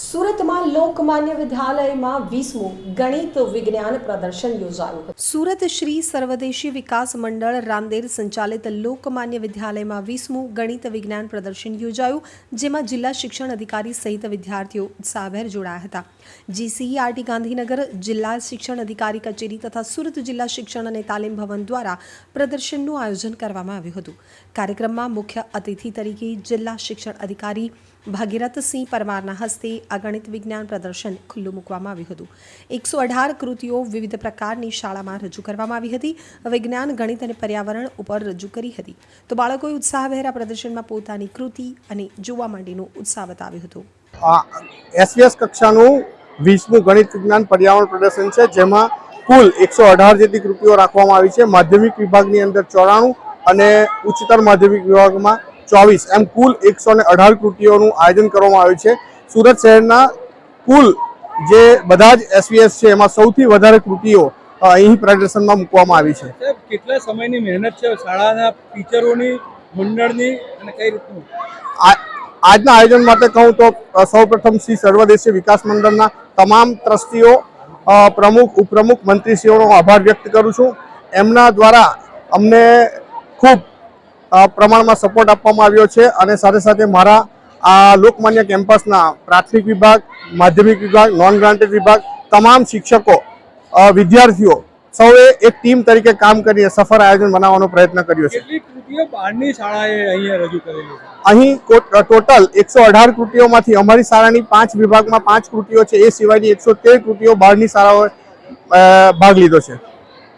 સુરતમાં લોકમાન્ય વિદ્યાલયમાં વીસમું ગણિત વિજ્ઞાન પ્રદર્શન યોજાયું હતું. સુરત શ્રી સર્વદેશી વિકાસ મંડળ રામદેર સંચાલિત લોકમાન્ય વિદ્યાલયમાં વીસમું ગણિત વિજ્ઞાન પ્રદર્શન યોજાયું, જેમાં જિલ્લા શિક્ષણ અધિકારી સહિત વિદ્યાર્થીઓ ઉત્સાહભેર જોડાયા હતા. જીસીઈઆરટી ગાંધીનગર જિલ્લા શિક્ષણ અધિકારી કચેરી તથા સુરત જિલ્લા શિક્ષણ અને તાલીમ ભવન દ્વારા પ્રદર્શનનું આયોજન કરવામાં આવ્યું હતું. કાર્યક્રમમાં મુખ્ય અતિથિ તરીકે જિલ્લા શિક્ષણ અધિકારી ભાગીરથસિંહ પરમારના હસ્તે આ ગણિત વિજ્ઞાન પ્રદર્શન ખુલ્લું મૂકવામાં આવ્યું હતું. એકસો અઢાર કૃતિઓ વિવિધ પ્રકારની શાળામાં રજૂ કરવામાં આવી હતી. વિજ્ઞાન ગણિત અને પર્યાવરણ ઉપર રજૂ કરી હતી. તો બાળકોએ ઉત્સાહભેર આ પ્રદર્શનમાં પોતાની કૃતિ અને જોવા માટેનો ઉત્સાહ બતાવ્યો હતો. એસવીએસ કક્ષાનું વીસમું ગણિત વિજ્ઞાન પર્યાવરણ પ્રદર્શન છે, જેમાં કુલ એકસો અઢાર જેટલી કૃતિઓ રાખવામાં આવી છે. માધ્યમિક વિભાગની અંદર ચોરાણું અને ઉચ્ચતર માધ્યમિક વિભાગમાં ચોવીસ. એમ કુલ એકસો અઢાર કૃતિઓનું આયોજન કરવામાં આવ્યું છે. સુરત શહેરના કુલ જે બધા જ એસવીએસ છે એમાં સૌથી વધારે કૃતિઓ અહીં પ્રદર્શનમાં મૂકવામાં આવી છે. સાહેબ કેટલા સમયની મહેનત છે? શાળાના ટીચરોની મંડળની અને કઈ રીતનું? આજના આયોજન માટે કહું તો સૌપ્રથમ શ્રી સર્વદેશીય વિકાસ મંડળના તમામ ટ્રસ્ટીઓ પ્રમુખ ઉપપ્રમુખ મંત્રીશ્રીઓનો આભાર વ્યક્ત કરું છું. એમના દ્વારા અમને ખૂબ પ્રમાણમાં સપોર્ટ આપવામાં આવ્યો છે અને સાથે સાથે મારા આ લોકમાન્ય કેમ્પસના પ્રાથમિક વિભાગ માધ્યમિક વિભાગ નોન ગ્રાન્ટેડ વિભાગ તમામ શિક્ષકો વિદ્યાર્થીઓ સૌએ એક ટીમ તરીકે કામ કરીને સફળ આયોજન બનાવવાનો પ્રયત્ન કર્યો છે. અહીં ટોટલ એકસો અઢાર કૃતિઓમાંથી અમારી શાળાની પાંચ વિભાગમાં પાંચ કૃતિઓ છે એ સિવાયની એકસો તેર કૃતિઓ બહારની શાળાઓએ ભાગ લીધો છે.